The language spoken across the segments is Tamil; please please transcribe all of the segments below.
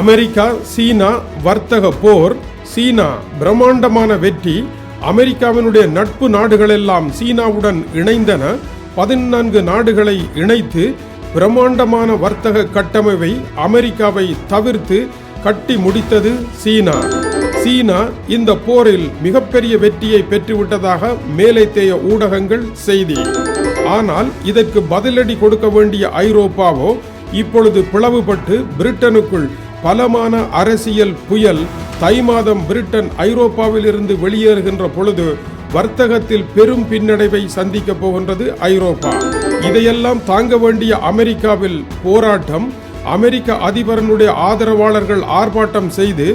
அமெரிக்கா சீனா வர்த்தக போர் சீனா பிரம்மாண்டமான வெற்றி அமெரிக்காவினுடைய நட்பு நாடுகளெல்லாம் சீனாவுடன் இணைந்தன. பதினான்கு நாடுகளை இணைத்து பிரம்மாண்டமான வர்த்தக கட்டமைப்பை அமெரிக்காவை தவிர்த்து கட்டி முடித்தது சீனா. சீனா இந்த போரில் மிகப்பெரிய வெற்றியை பெற்றுவிட்டதாக மேலைத்தேய ஊடகங்கள் செய்தி. ஆனால் இதற்கு பதிலடி கொடுக்க வேண்டிய ஐரோப்பாவோ இப்பொழுது பிளவுபட்டு பிரிட்டனுக்குள் பலமான அரசியல் புயல் தை மாதம் பிரிட்டன் ஐரோப்பாவிலிருந்து வெளியேறுகின்ற பொழுது வர்த்தகத்தில் பெரும் பின்னடைவை சந்திக்க போகின்றது ஐரோப்பா. இதையெல்லாம் தாங்க வேண்டிய அமெரிக்காவில் போராட்டம் அமெரிக்க அதிபரனுடைய ஆதரவாளர்கள் ஆர்ப்பாட்டம் செய்து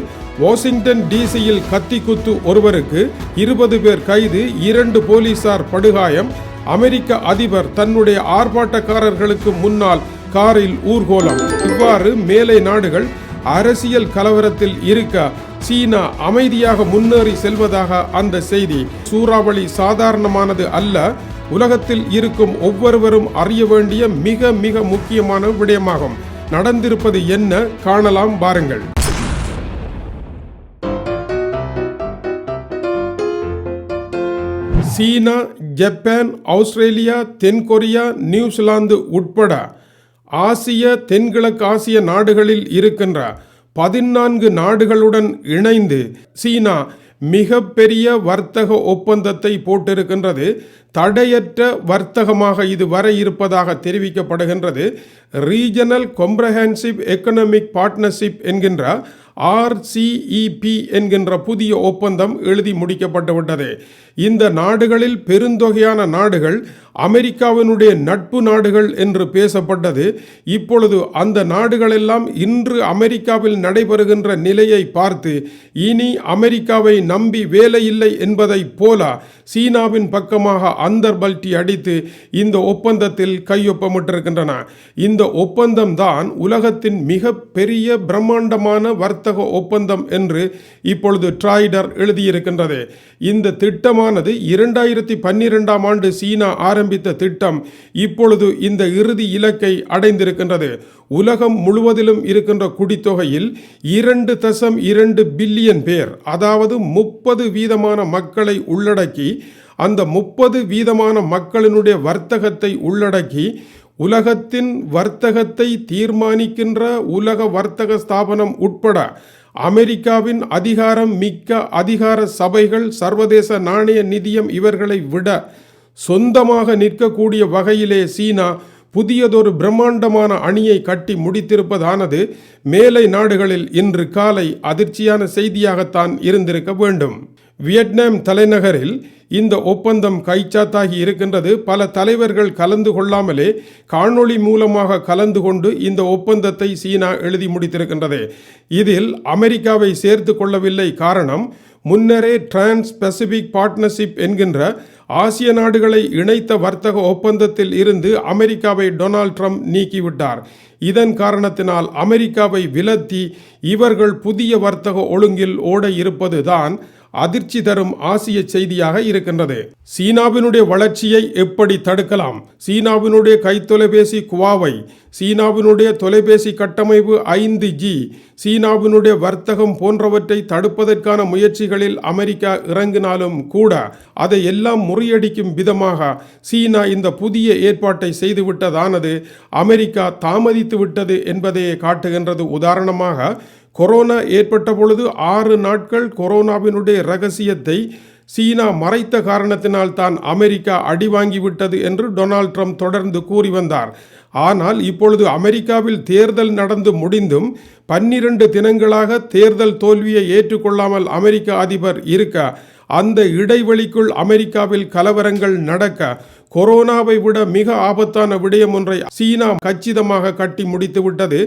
வாஷிங்டன் டிசியில் கத்தி குத்து ஒருவருக்கு இருபது பேர் கைது இரண்டு போலீசார் படுகாயம். அமெரிக்க அதிபர் தன்னுடைய ஆர்ப்பாட்டக்காரர்களுக்கு முன்னால் காரில் ஊர்கோலம். இவ்வாறு மேலை நாடுகள் அரசியல் கலவரத்தில் இருக்க சீனா அமைதியாக முன்னேறி செல்வதாக அந்த செய்தி. சூறாவளி சாதாரணமானது அல்ல உலகத்தில் இருக்கும் ஒவ்வொருவரும் அறிய வேண்டிய மிக மிக முக்கியமான விடயமாகும். நடந்திருப்பது என்ன காணலாம் பாருங்கள் சீனா ஜப்பான் ஆஸ்திரேலியா தென்கொரியா நியூசிலாந்து உட்பட ஆசிய தென்கிழக்கு ஆசிய நாடுகளில் இருக்கின்ற பதினான்கு நாடுகளுடன் இணைந்து சீனா மிகப்பெரிய வர்த்தக ஒப்பந்தத்தை போட்டிருக்கின்றது. தடையற்ற வர்த்தகமாக இது வர இருப்பதாக தெரிவிக்கப்படுகின்றது. ரீஜனல் கொம்ப்ரஹென்சிவ் எக்கனாமிக் பார்ட்னர்ஷிப் என்கின்ற ஆர்சிஇபி என்கின்ற புதிய ஒப்பந்தம் எழுதி முடிக்கப்பட்டுவிட்டது இந்த நாடுகளில் பெருந்தொகையான நாடுகள் அமெரிக்காவினுடைய நட்பு நாடுகள் என்று பேசப்பட்டது. இப்பொழுது அந்த நாடுகளெல்லாம் இன்று அமெரிக்காவில் நடைபெறுகின்ற நிலையை பார்த்து இனி அமெரிக்காவை நம்பி வேலையில்லை என்பதைப் போல சீனாவின் பக்கமாக அந்தர்பல்ட்டி அடித்து இந்த ஒப்பந்தத்தில் கையொப்பமிட்டிருக்கின்றன. இந்த ஒப்பந்தம் தான் உலகத்தின் மிக பெரிய பிரம்மாண்டமான வர்த்தக ஒப்பந்தம் என்று இப்பொழுது ட்ராய்டர் எழுதியிருக்கின்றது. இந்த திட்டமானது இரண்டாயிரத்தி பன்னிரெண்டாம் ஆண்டு சீனா ஆரம்பித்த திட்டம். இப்பொழுது இந்த இறுதி இலக்கை அடைந்திருக்கின்றது. உலகம் முழுவதிலும் இருக்கின்ற குடித்தொகையில் இரண்டு தசம் இரண்டு பில்லியன் பேர் அதாவது முப்பது வீதமான மக்களை உள்ளடக்கி அந்த முப்பது வீதமான மக்களினுடைய வர்த்தகத்தை உள்ளடக்கி உலகத்தின் வர்த்தகத்தை தீர்மானிக்கின்ற உலக வர்த்தக ஸ்தாபனம் உட்பட அமெரிக்காவின் அதிகாரம் மிக்க அதிகார சபைகள் சர்வதேச நாணய நிதியம் இவர்களை விட சொந்தமாக நிற்கக்கூடிய வகையிலே சீனா புதியதொரு பிரம்மாண்டமான அணியை கட்டி முடித்திருப்பதானது மேலை நாடுகளில் இன்று காலை அதிர்ச்சியான செய்தியாகத்தான் இருந்திருக்க வேண்டும். வியட்நாம் தலைநகரில் இந்த ஒப்பந்தம் கைச்சாத்தாகி இருக்கின்றது. பல தலைவர்கள் கலந்து கொள்ளாமலே காணொளி மூலமாக கலந்து கொண்டு இந்த ஒப்பந்தத்தை சீனா எழுதி முடித்திருக்கின்றது. இதில் அமெரிக்காவை சேர்த்து கொள்ளவில்லை காரணம் முன்னரே டிரான்ஸ் பசிபிக் பார்ட்னர்ஷிப் என்கின்ற ஆசிய நாடுகளை இணைத்த வர்த்தக ஒப்பந்தத்தில் இருந்து அமெரிக்காவை டொனால்ட் ட்ரம்ப் நீக்கிவிட்டார். இதன் காரணத்தினால் அமெரிக்காவை விலத்தி இவர்கள் புதிய வர்த்தக ஒழுங்கில் ஓட இருப்பதுதான் அதிர்ச்சி தரும் ஆசிய செய்தியாக இருக்கின்றது. சீனாவினுடைய வளர்ச்சியை எப்படி தடுக்கலாம்? சீனாவினுடைய கைத்தொலைபேசி குவாவை சீனாவினுடைய தொலைபேசி கட்டமைப்பு ஐந்து ஜி சீனாவினுடைய வர்த்தகம் போன்றவற்றை தடுப்பதற்கான முயற்சிகளில் அமெரிக்கா இறங்கினாலும் கூட அதை எல்லாம் முறியடிக்கும் விதமாக சீனா இந்த புதிய ஏற்பாட்டை செய்துவிட்டதானது அமெரிக்கா தாமதித்து விட்டது என்பதையே காட்டுகின்றது. உதாரணமாக கொரோனா ஏற்பட்ட பொழுது ஆறு நாட்கள் கொரோனாவினுடைய ரகசியத்தை சீனா மறைத்த காரணத்தினால் தான் அமெரிக்கா அடி வாங்கிவிட்டது என்று டொனால்ட் ட்ரம்ப் தொடர்ந்து கூறி வந்தார். ஆனால் இப்பொழுது அமெரிக்காவில் தேர்தல் நடந்து முடிந்தும் பன்னிரண்டு தினங்களாக தேர்தல் தோல்வியை ஏற்றுக்கொள்ளாமல் அமெரிக்க அதிபர் இருக்க அந்த இடைவெளிக்குள் அமெரிக்காவில் கலவரங்கள் நடக்க கொரோனாவை விட மிக ஆபத்தான விடயம் ஒன்றை சீனா கச்சிதமாக கட்டி முடித்துவிட்டது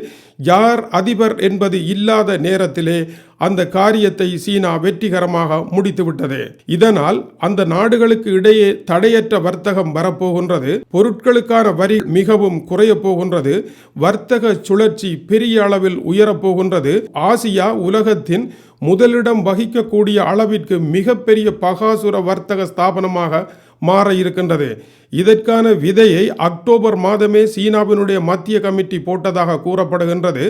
யார் அதிபர் என்பது இல்லாத நேரத்திலே அந்த காரியத்தை சீனா வெற்றிகரமாக முடித்துவிட்டது இதனால் அந்த நாடுகளுக்கு இடையே தடையற்ற வர்த்தகம் வரப்போகின்றது. பொருட்களுக்கான வரி மிகவும் குறையப் போகின்றது. வர்த்தக சுழற்சி பெரிய அளவில் உயரப்போகின்றது. ஆசியா உலகத்தின் முதலிடம் வகிக்கக்கூடிய அளவிற்கு மிகப்பெரிய பகாசுர வர்த்தக ஸ்தாபனமாக மாற இருக்கின்றது. இதற்கான விதையை அக்டோபர் மாதமே சீனாவினுடைய மத்திய கமிட்டி போட்டதாக கூறப்படுகின்றது.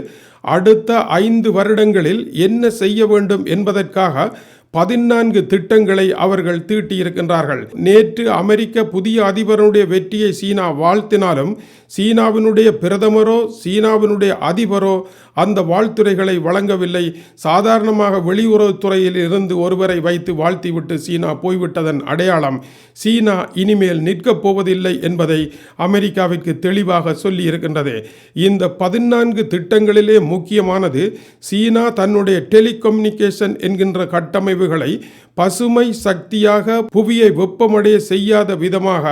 அடுத்த ஐந்து வருடங்களில் என்ன செய்ய வேண்டும் என்பதற்காக பதினான்கு திட்டங்களை அவர்கள் தீட்டியிருக்கின்றார்கள். நேற்று அமெரிக்க புதிய அதிபருடைய வெற்றியை சீனா வாழ்த்தினாலும் சீனாவினுடைய பிரதமரோ சீனாவினுடைய அதிபரோ அந்த வாழ்த்துரைகளை வழங்கவில்லை. சாதாரணமாக வெளியுறவுத்துறையில் இருந்து ஒருவரை வைத்து வாழ்த்திவிட்டு சீனா போய்விட்டதன் அடையாளம் சீனா இனிமேல் நிற்கப் போவதில்லை என்பதை அமெரிக்காவிற்கு தெளிவாக சொல்லி இருக்கின்றது இந்த பதினான்கு திட்டங்களிலே முக்கியமானது சீனா தன்னுடைய டெலிகம்யூனிகேஷன் என்கின்ற கட்டமைப்புகளை பசுமை சக்தியாக புவியை வெப்பமடைய செய்யாத விதமாக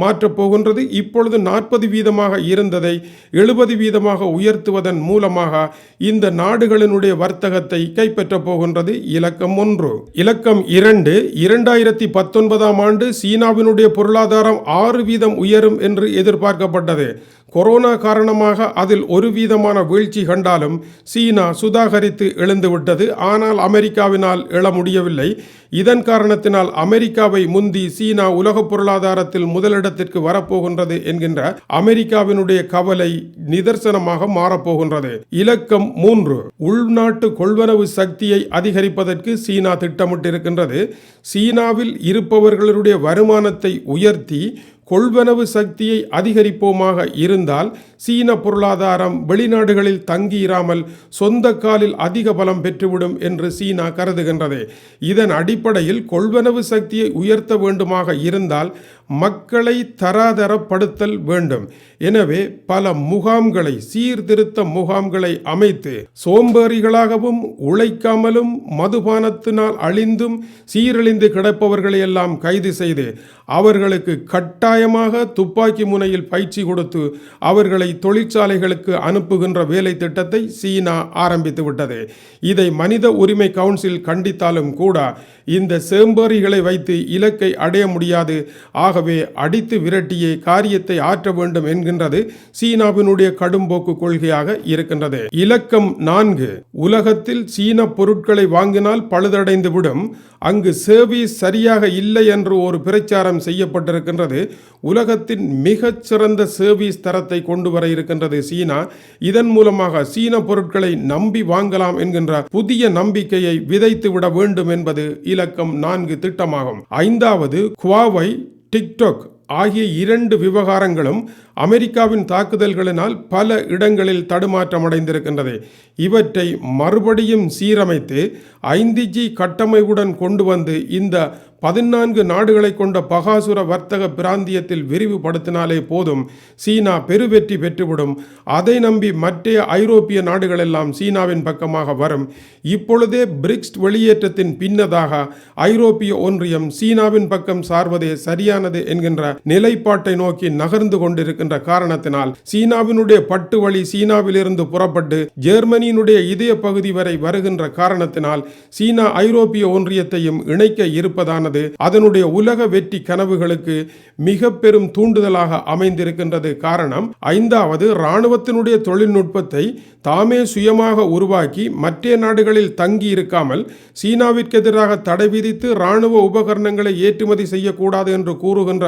மாற்றப் போகின்றது இப்பொழுது நாற்பது வீதமாக இருந்ததை எழுபது வீதமாக உயர்த்துவதன் மூலமாக இந்த நாடுகளினுடைய வர்த்தகத்தை கைப்பற்றப் போகின்றது இலக்கம் ஒன்று. இலக்கம் இரண்டு இரண்டாயிரத்தி பத்தொன்பதாம் ஆண்டு சீனாவினுடைய பொருளாதாரம் ஆறு வீதம் உயரும் என்று எதிர்பார்க்கப்பட்டது. கொரோனா காரணமாக அதில் ஒரு வீதமான வீழ்ச்சி கண்டாலும் சீனா சுதாகரித்து எழுந்துவிட்டது ஆனால் அமெரிக்காவினால் எழ முடியவில்லை. இதன் காரணத்தினால் அமெரிக்காவை முந்தி சீனா உலக பொருளாதாரத்தில் முதலிடத்திற்கு வரப்போகின்றது என்கின்ற அமெரிக்காவினுடைய கவலை நிதர்சனமாக மாறப்போகின்றது. இலக்கம் மூன்று. உள்நாட்டு கொள்வனவு சக்தியை அதிகரிப்பதற்கு சீனா திட்டமிட்டிருக்கின்றது. சீனாவில் இருப்பவர்களுடைய வருமானத்தை உயர்த்தி கொள்வனவு சக்தியை அதிகரிப்போமாக இருந்தால் சீன பொருளாதாரம் வெளிநாடுகளில் தங்கியிராமல் சொந்த காலில் அதிக பலம் பெற்றுவிடும் என்று சீனா கருதுகின்றது. இதன் அடிப்படையில் கொள்வனவு சக்தியை உயர்த்த வேண்டுமாக இருந்தால் மக்களை தராதரப்படுத்தல் வேண்டும். எனவே பல முகாம்களை சீர்திருத்த முகாம்களை அமைத்து சோம்பேறிகளாகவும் உழைக்காமலும் மதுபானத்தினால் அழிந்தும் சீரழிந்து கிடப்பவர்களை எல்லாம் கைது செய்து அவர்களுக்கு கட்டாயமாக துப்பாக்கி முனையில் பயிற்சி கொடுத்து அவர்களை தொழிற்சாலைகளுக்கு அனுப்புகின்ற வேலை திட்டத்தை சீனா ஆரம்பித்து விட்டது. இதை மனித உரிமை கவுன்சில் கண்டித்தாலும் கூட இந்த சேம்பேறிகளை வைத்து இலக்கை அடைய முடியாது. தானாகவே அடித்து விரட்டியே காரியத்தை ஆற்ற வேண்டும் என்கின்றது சீனாவினுடைய கடும்போக்கு கொள்கையாக இருக்கின்றது. இலக்கம் நான்கு. உலகத்தில் சீன பொருட்களை வாங்கினால் பழுதடைந்து விடும் அங்கு சர்வீஸ் சரியாக இல்லை என்று ஒரு பிரச்சாரம் செய்யப்பட்டிருக்கின்றது. உலகத்தின் மிகச்சிறந்த சர்வீஸ் தரத்தை கொண்டு வர இருக்கின்றது சீனா. இதன் மூலமாக சீன பொருட்களை நம்பி வாங்கலாம் என்கின்ற புதிய நம்பிக்கையை விதைத்து விட வேண்டும் என்பது இலக்கம் நான்கு திட்டமாகும். ஐந்தாவது குவாவை டிக்டாக் ஆகிய இரண்டு விவகாரங்களும் அமெரிக்காவின் தாக்குதல்களினால் பல இடங்களில் தடுமாற்றமடைந்திருக்கின்றது. இவற்றை மறுபடியும் சீரமைத்து ஐந்து ஜி கட்டமைப்புடன் கொண்டு வந்து இந்த பதினான்கு நாடுகளை கொண்ட பகாசுர வர்த்தக பிராந்தியத்தில் விரிவுபடுத்தினாலே போதும். சீனா பெருவெற்றி பெற்றுவிடும். அதை நம்பி மற்ற ஐரோப்பிய நாடுகளெல்லாம் சீனாவின் பக்கமாக வரும். இப்பொழுதே பிரிக்ஸ் வெளியேற்றத்தின் பின்னதாக ஐரோப்பிய ஒன்றியம் சீனாவின் பக்கம் சார்வதே சரியானது என்கின்ற நிலைப்பாட்டை நோக்கி நகர்ந்து கொண்டிருக்கின்ற காரணத்தினால் சீனாவினுடைய பட்டு வழி சீனாவிலிருந்து புறப்பட்டு ஜெர்மனியினுடைய இதய பகுதி வரை வருகின்ற காரணத்தினால் சீனா ஐரோப்பிய ஒன்றியத்தையும் இணைக்க இருப்பதானது அதனுடைய உலக வெற்றி கனவுகளுக்கு மிக பெரும் தூண்டுதலாக அமைந்திருக்கின்றது. காரணம் ஐந்தாவது இராணுவத்தினுடைய தொழில்நுட்பத்தை தாமே சுயமாக உருவாக்கி மற்ற நாடுகளில் தங்கி இருக்காமல் சீனாவிற்கு எதிராக தடை விதித்து இராணுவ உபகரணங்களை ஏற்றுமதி செய்யக்கூடாது என்று கூறுகின்ற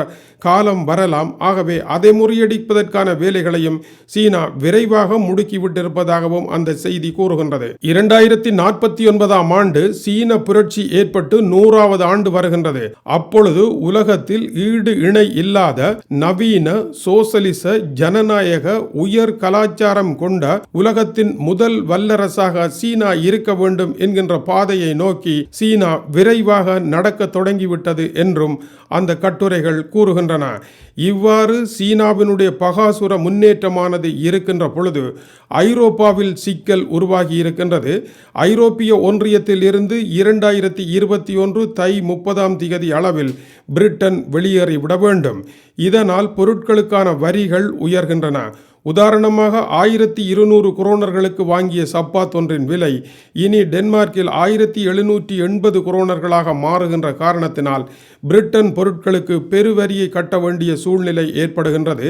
காலம் வரலாம். ஆகவே அதை முறியடிப்பதற்கான வேலைகளையும் சீனா விரைவாக முடுக்கிவிட்டிருப்பதாகவும் அந்த செய்தி கூறுகின்றது. இரண்டாயிரத்தி நாற்பத்தி ஒன்பதாம் ஆண்டு சீன புரட்சி ஏற்பட்டு நூறாவது ஆண்டு வரை வருகின்றது அப்பொழுது உலகத்தில் ஈடு இணை இல்லாத நவீன சோசலிச ஜனநாயக உயர் கலாச்சாரம் கொண்ட உலகத்தின் முதல் வல்லரசாக சீனா இருக்க வேண்டும் என்கின்ற பாதையை நோக்கி சீனா விரைவாக நடக்க தொடங்கிவிட்டது என்றும் அந்த கட்டுரைகள் கூறுகின்றன. இவ்வாறு சீனாவினுடைய பகாசுர முன்னேற்றமானது இருக்கின்ற பொழுது ஐரோப்பாவில் சிக்கல் உருவாகி இருக்கின்றது. ஐரோப்பிய ஒன்றியத்தில் இருந்து இரண்டாயிரத்தி இருபத்தி ஒன்று தை முப்பது முப்பதாம் திகதி அளவில் பிரிட்டன் வெளியேறிவிட வேண்டும். இதனால் பொருட்களுக்கான வரிகள் உயர்கின்றன. உதாரணமாக ஆயிரத்தி இருநூறு குரோனர்களுக்கு வாங்கிய சப்பாத் ஒன்றின் விலை இனி டென்மார்க்கில் ஆயிரத்தி எழுநூற்றி எண்பது குரோனர்களாக மாறுகின்ற காரணத்தினால் பிரிட்டன் பொருட்களுக்கு பெருவரியை கட்ட வேண்டிய சூழ்நிலை ஏற்படுகின்றது.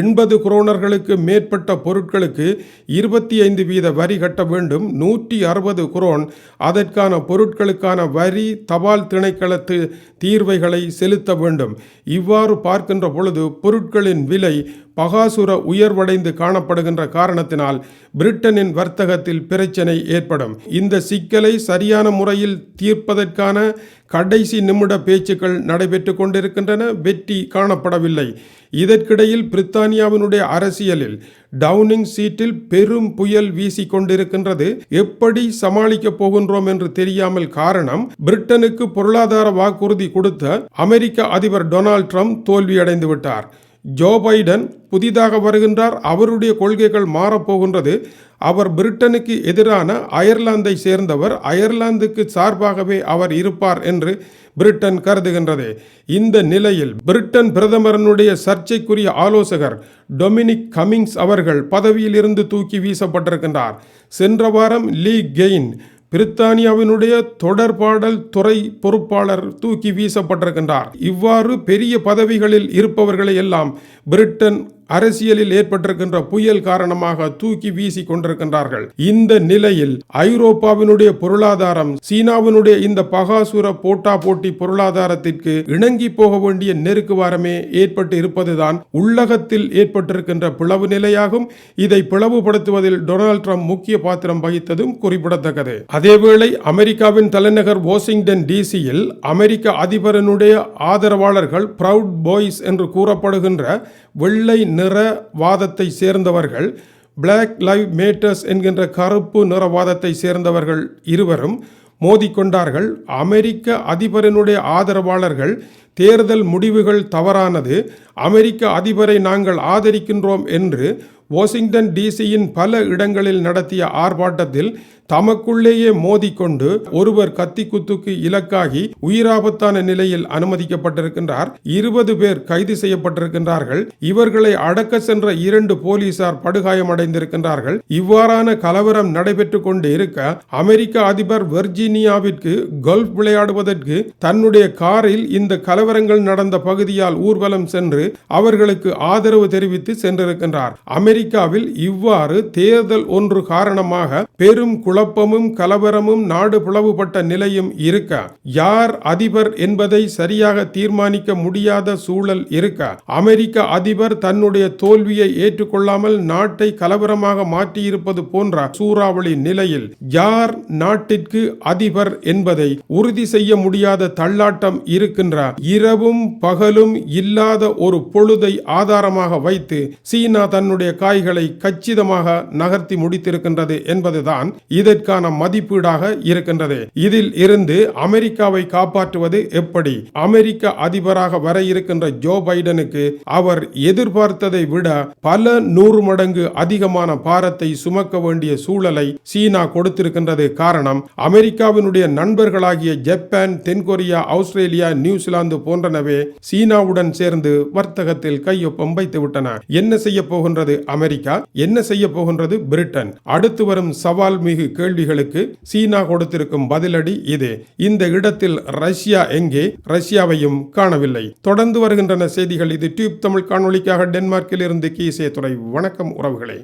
எண்பது குரோனர்களுக்கு மேற்பட்ட பொருட்களுக்கு இருபத்தி ஐந்து வீத வரி கட்ட வேண்டும். நூற்றி அறுபது குரோன் அதற்கான பொருட்களுக்கான வரி தபால் திணைக்களத்து தீர்வைகளை செலுத்த வேண்டும். இவ்வாறு பார்க்கின்ற பொழுது பொருட்களின் விலை பகாசுர உயர்வடைந்து காணப்படுகின்ற காரணத்தினால் பிரிட்டனின் வர்த்தகத்தில் பிரச்சனை ஏற்படும். இந்த சிக்கலை சரியான முறையில் தீர்ப்பதற்கான கடைசி நிமிட பேச்சுக்கள் நடைபெற்று கொண்டிருக்கின்றன. வெற்றி காணப்படவில்லை. இதற்கிடையில் பிரித்தானியாவினுடைய அரசியலில் டவுனிங் சீட்டில் பெரும் புயல் வீசிக்கொண்டிருக்கின்றது எப்படி சமாளிக்கப் போகின்றோம் என்று தெரியாமல் காரணம் பிரிட்டனுக்கு பொருளாதார வாக்குறுதி கொடுத்த அமெரிக்க அதிபர் டொனால்ட் ட்ரம்ப் தோல்வியடைந்து விட்டார். ஜோ பைடன் புதிதாக வருகின்றார். அவருடைய கொள்கைகள் மாறப்போகின்றது. அவர் பிரிட்டனுக்கு எதிரான அயர்லாந்தை சேர்ந்தவர். அயர்லாந்துக்கு சார்பாகவே அவர் இருப்பார் என்று பிரிட்டன் கருதுகின்றது. இந்த நிலையில் பிரிட்டன் பிரதமரனுடைய சர்ச்சைக்குரிய ஆலோசகர் டொமினிக் கமிங்ஸ் அவர்கள் பதவியிலிருந்து தூக்கி வீசப்பட்டிருக்கின்றார். சென்ற வாரம் லீ கெயின் பிரித்தானியாவினுடைய தொடர்பாடல் துறை பொறுப்பாளர் தூக்கி வீசப்பட்டிருக்கின்றார். இவ்வாறு பெரிய பதவிகளில் இருப்பவர்களை எல்லாம் பிரிட்டன் அரசியலில் ஏற்பட்டிருக்கின்ற புயல் காரணமாக தூக்கி வீசி கொண்டிருக்கின்றார்கள். இந்த நிலையில் ஐரோப்பாவினுடைய பொருளாதாரம் சீனாவினுடைய இந்த பகாசுர போட்டா போட்டி பொருளாதாரத்திற்கு இணங்கி போக வேண்டிய நெருக்கு வாரமே ஏற்பட்டு இருப்பதுதான் உள்ளகத்தில் ஏற்பட்டிருக்கின்ற பிளவு நிலையாகும். இதை பிளவுபடுத்துவதில் டொனால்ட் ட்ரம்ப் முக்கிய பாத்திரம் வகித்ததும் குறிப்பிடத்தக்கது. அதேவேளை அமெரிக்காவின் தலைநகர் வாஷிங்டன் டிசியில் அமெரிக்க அதிபரனுடைய ஆதரவாளர்கள் ப்ரவுட் பாய்ஸ் என்று கூறப்படுகின்ற வெள்ளை நிற வாதத்தை சேர்ந்தவர்கள் பிளாக் லைவ் மேட்டர்ஸ் என்கின்ற கருப்பு நிறவாதத்தை சேர்ந்தவர்கள் இருவரும் மோதிக்கொண்டார்கள் அமெரிக்க அதிபரினுடைய ஆதரவாளர்கள் தேர்தல் முடிவுகள் தவறானது. அமெரிக்க அதிபரை நாங்கள் ஆதரிக்கின்றோம் என்று வாஷிங்டன் டிசியின் பல இடங்களில் நடத்திய ஆர்ப்பாட்டத்தில் தமக்குள்ளேயே மோதிக்கொண்டு ஒருவர் கத்தி குத்துக்கு இலக்காகி உயிராபத்தான நிலையில் அனுமதிக்கப்பட்டிருக்கின்றார். இருபது பேர் கைது செய்யப்பட்டிருக்கின்றார்கள். இவர்களை அடக்க சென்ற இரண்டு போலீசார் படுகாயமடைந்திருக்கின்றார்கள். இவ்வாறான கலவரம் நடைபெற்று கொண்டு இருக்க அமெரிக்க அதிபர் வெர்ஜீனியாவிற்கு கோல்ஃப் விளையாடுவதற்கு தன்னுடைய காரில் இந்த கலவரங்கள் நடந்த பகுதியால் ஊர்வலம் சென்று அவர்களுக்கு ஆதரவு தெரிவித்து சென்றிருக்கின்றார். அமெரிக்காவில் இவ்வாறு தேர்தல் ஒன்று காரணமாக பெரும் குழப்பமும் கலவரமும் நாடு பிளவுபட்ட நிலையும் இருக்க யார் அதிபர் என்பதை சரியாக தீர்மானிக்க முடியாத சூழல் இருக்க அமெரிக்க அதிபர் தன்னுடைய தோல்வியை ஏற்றுக்கொள்ளாமல் நாட்டை கலவரமாக மாற்றியிருப்பது போன்ற சூறாவளி நிலையில் யார் நாட்டிற்கு அதிபர் என்பதை உறுதி செய்ய முடியாத தள்ளாட்டம் இருக்கின்ற இரவும் பகலும் இல்லாத ஒரு பொழுதை ஆதாரமாக வைத்து சீனா தன்னுடைய காய்களை கச்சிதமாக நகர்த்தி முடித்திருக்கின்றது என்பதுதான் இது இதற்கான மதிப்பீடாக இருக்கின்றது. இதில் இருந்து அமெரிக்காவை காப்பாற்றுவது எப்படி? அமெரிக்க அதிபராக வர இருக்கின்ற ஜோ பைடனுக்கு அவர் எதிர்பார்த்ததை விட பல நூறு மடங்கு அதிகமான பாரத்தை சுமக்க வேண்டிய சூழலை சீனா கொடுத்திருக்கின்றது. காரணம் அமெரிக்காவினுடைய நண்பர்களாகிய ஜப்பான் தென்கொரியா ஆஸ்திரேலியா நியூசிலாந்து போன்றனவே சீனாவுடன் சேர்ந்து வர்த்தகத்தில் கையொப்பம் வைத்து விட்டன என்ன செய்ய போகின்றது அமெரிக்கா? என்ன செய்ய போகின்றது பிரிட்டன்? அடுத்து வரும் சவால் மிகு கேள்விகளுக்கு சீனா கொடுத்திருக்கும் பதிலடி இது. இந்த இடத்தில் ரஷ்யா எங்கே? ரஷ்யாவையும் காணவில்லை. தொடர்ந்து வருகின்றன செய்திகள். இது டியூப் தமிழ் காணொலிக்காக டென்மார்க்கில் இருந்து கீசே துறை வணக்கம் உறவுகளே.